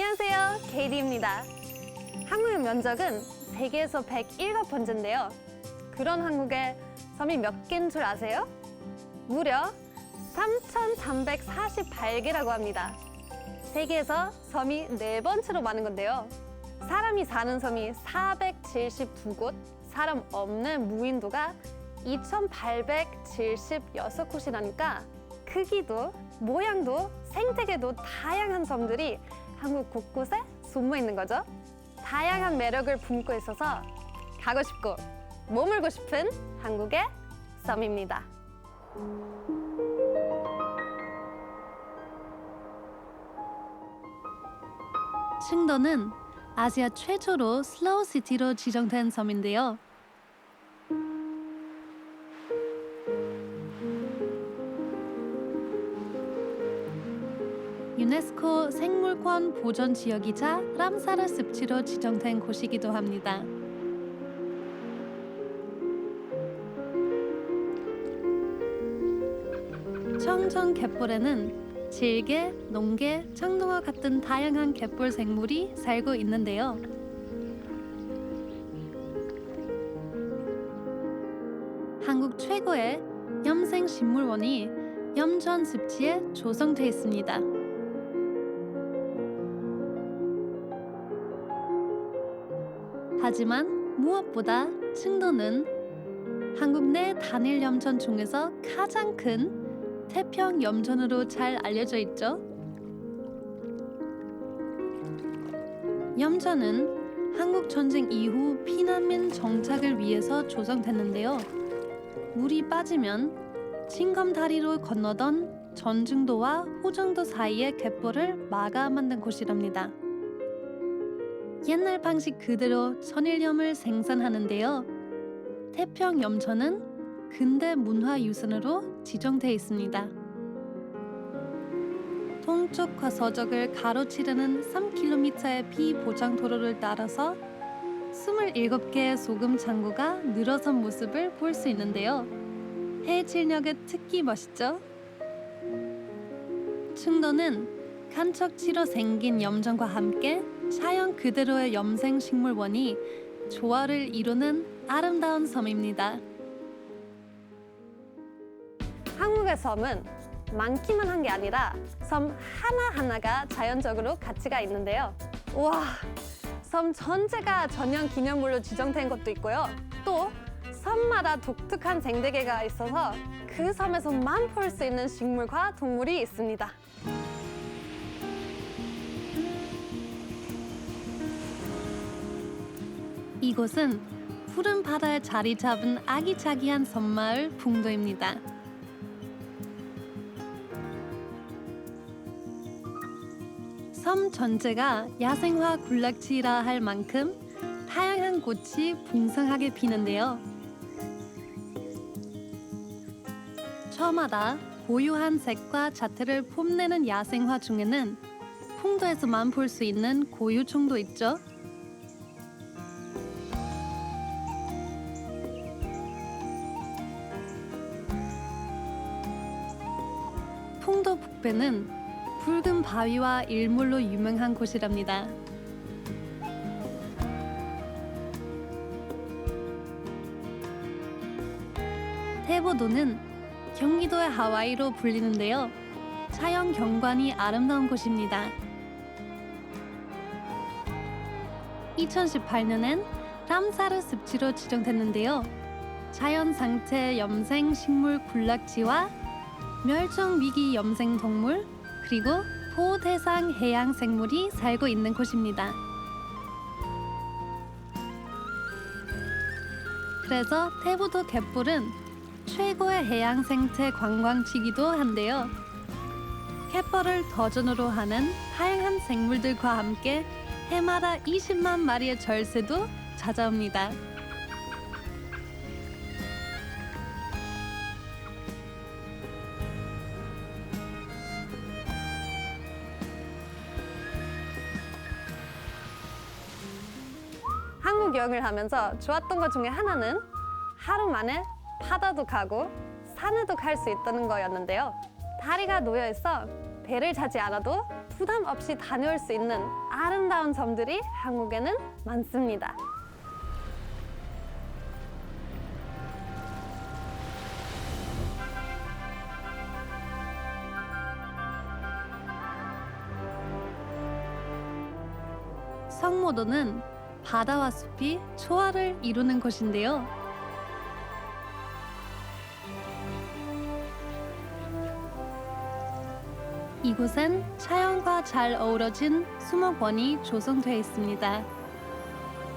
안녕하세요. 케이디입니다. 한국의 면적은 세계에서 101가 번째인데요. 그런 한국에 섬이 몇 개인 줄 아세요? 무려 3,348개라고 합니다. 세계에서 섬이 네 번째로 많은 건데요. 사람이 사는 섬이 479곳, 사람 없는 무인도가 2,876곳이라니까 크기도 모양도 생태계도 다양한 섬들이 한국 곳곳에 숨어 있는 거죠. 다양한 매력을 품고 있어서 가고 싶고 머물고 싶은 한국의 섬입니다. 칭도는 아시아 최초로 슬로우 시티로 지정된 섬인데요. 생물권 보존 지역이자 람사르 습지로 지정된 곳이기도 합니다. 청정 갯벌에는 질개, 농개, 창동어 같은 다양한 갯벌 생물이 살고 있는데요. 한국 최고의 염생 식물원이 염전 습지에 조성돼 있습니다. 하지만 무엇보다 칭도는 한국 내 단일 염전 중에서 가장 큰 태평 염전으로 잘 알려져 있죠. 염전은 한국 전쟁 이후 피난민 정착을 위해서 조성됐는데요. 물이 빠지면 칭검 다리로 건너던 전증도와 호정도 사이의 갯벌을 막아 만든 곳이랍니다. 옛날 방식 그대로 천일염을 생산하는데요. 태평 염전은 근대 문화 유산으로 지정돼 있습니다. 동쪽 과 서쪽을 가로지르는 3km의 비보장 도로를 따라서 27개의 소금 창고가 늘어선 모습을 볼 수 있는데요. 해질녘에 특히 멋있죠? 충도는 간척지로 생긴 염전과 함께 자연 그대로의 염생 식물원이 조화를 이루는 아름다운 섬입니다. 한국의 섬은 많기만 한 게 아니라 섬 하나하나가 자연적으로 가치가 있는데요. 와, 섬 전체가 전형 기념물로 지정된 것도 있고요. 또 섬마다 독특한 생태계가 있어서 그 섬에서만 볼 수 있는 식물과 동물이 있습니다. 이곳은 푸른 바다에 자리 잡은 아기자기한 섬마을 풍도입니다. 섬 전체가 야생화 군락지라 할 만큼 다양한 꽃이 풍성하게 피는데요. 저마다 고유한 색과 자태를 뽐내는 야생화 중에는 풍도에서만 볼 수 있는 고유종도 있죠. 북배는 붉은 바위와 일몰로 유명한 곳이랍니다. 태보도는 경기도의 하와이로 불리는데요. 자연 경관이 아름다운 곳입니다. 2018년엔 람사르 습지로 지정됐는데요. 자연 상태 염생 식물 군락지와 멸종 위기 염생 동물 그리고 보호 대상 해양 생물이 살고 있는 곳입니다. 그래서 태부도 갯벌은 최고의 해양 생태 관광지기도 한데요. 갯벌을 더전으로 하는 다양한 생물들과 함께 해마다 20만 마리의 절새도 찾아옵니다. 여행을 하면서 좋았던 것 중에 하나는 하루 만에 바다도 가고 산에도 갈 수 있다는 거였는데요. 다리가 놓여 있어 배를 타지 않아도 부담 없이 다녀올 수 있는 아름다운 점들이 한국에는 많습니다. 성모도는 바다와 숲이 조화를 이루는 곳인데요. 이곳엔 자연과 잘 어우러진 수목원이 조성되어 있습니다.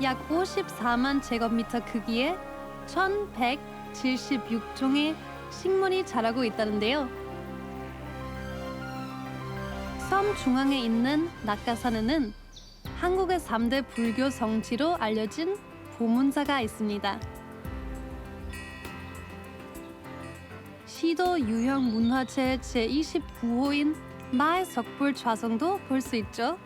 약 54만 제곱미터 크기에 1176종의 식물이 자라고 있다는데요. 섬 중앙에 있는 낙가산에는 한국의 3대 불교 성지로 알려진 보문사가 있습니다. 시도 유형 문화재 제29호인 마의 석불 좌성도 볼 수 있죠.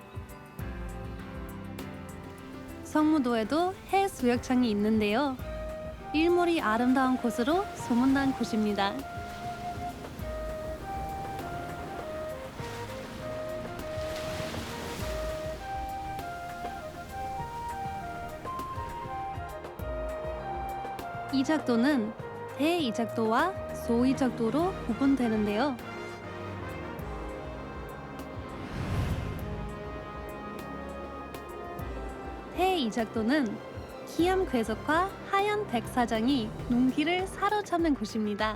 성무도에도 해수욕장이 있는데요. 일몰이 아름다운 곳으로 소문난 곳입니다. 이작도는 대이작도와 소이작도로 구분되는데요. 대이작도는 기암 괴석과 하얀 백사장이 눈길을 사로잡는 곳입니다.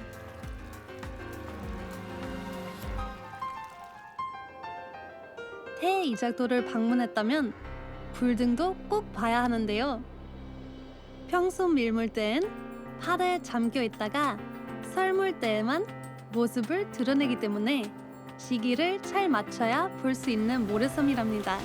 대이작도를 방문했다면 불등도 꼭 봐야 하는데요. 평소 밀물대엔 바다에 잠겨 있다가 설물대에만 모습을 드러내기 때문에 시기를 잘 맞춰야 볼 수 있는 모래섬이랍니다.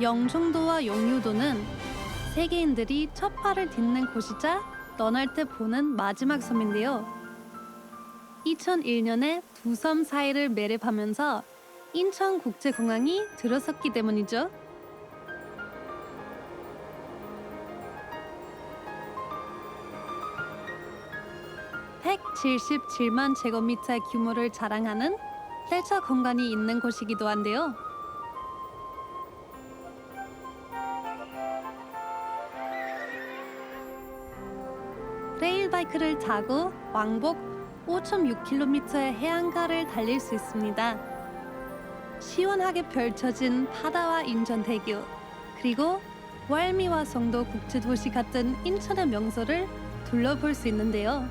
영종도와 용유도는 세계인들이 첫 발을 딛는 곳이자 떠날 때 보는 마지막 섬인데요. 2001년에 두 섬 사이를 매립하면서 인천국제공항이 들어섰기 때문이죠. (177만 제곱미터 규모를 자랑하는) 헬차 공간이 있는 곳이기도 한데요. 레일바이크를 타고 왕복 5.6km의 해안가를 달릴 수 있습니다. 시원하게 펼쳐진 바다와 인천대교, 그리고 왈미와 성도 국제도시 같은 인천의 명소를 둘러볼 수 있는데요.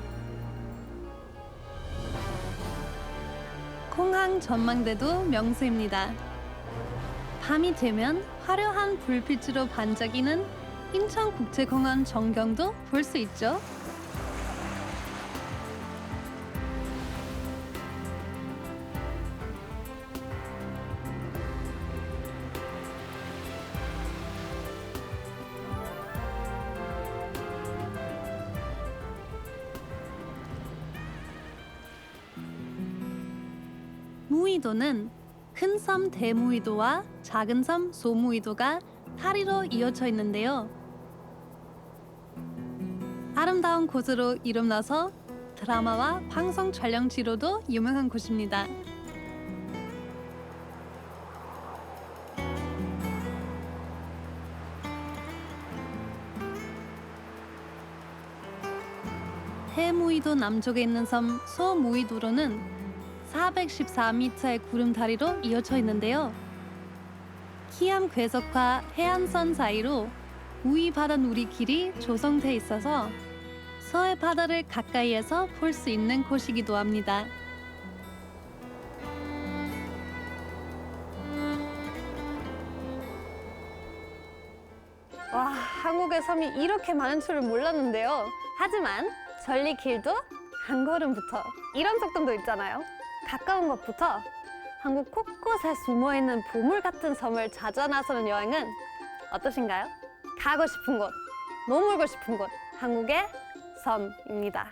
공항 전망대도 명소입니다. 밤이 되면 화려한 불빛으로 반짝이는 인천국제공항 전경도 볼 수 있죠. 무의도는 큰 섬 대무의도와 작은 섬 소무의도가 다리로 이어져 있는데요. 아름다운 곳으로 이름나서 드라마와 방송 촬영지로도 유명한 곳입니다. 해무의도 남쪽에 있는 섬 소무의도로는 414m의 구름 다리로 이어져 있는데요. 키암 괴석과 해안선 사이로 우이 바다 누리길이 조성돼 있어서 서해 바다를 가까이에서 볼 수 있는 곳이기도 합니다. 와, 한국의 섬이 이렇게 많은 줄을 몰랐는데요. 하지만 전리길도 한 걸음부터 이런 속담도 있잖아요. 가까운 것부터 한국 곳곳에 숨어 있는 보물 같은 섬을 찾아 나서는 여행은 어떠신가요? 가고 싶은 곳, 머물고 싶은 곳, 한국의 섬입니다.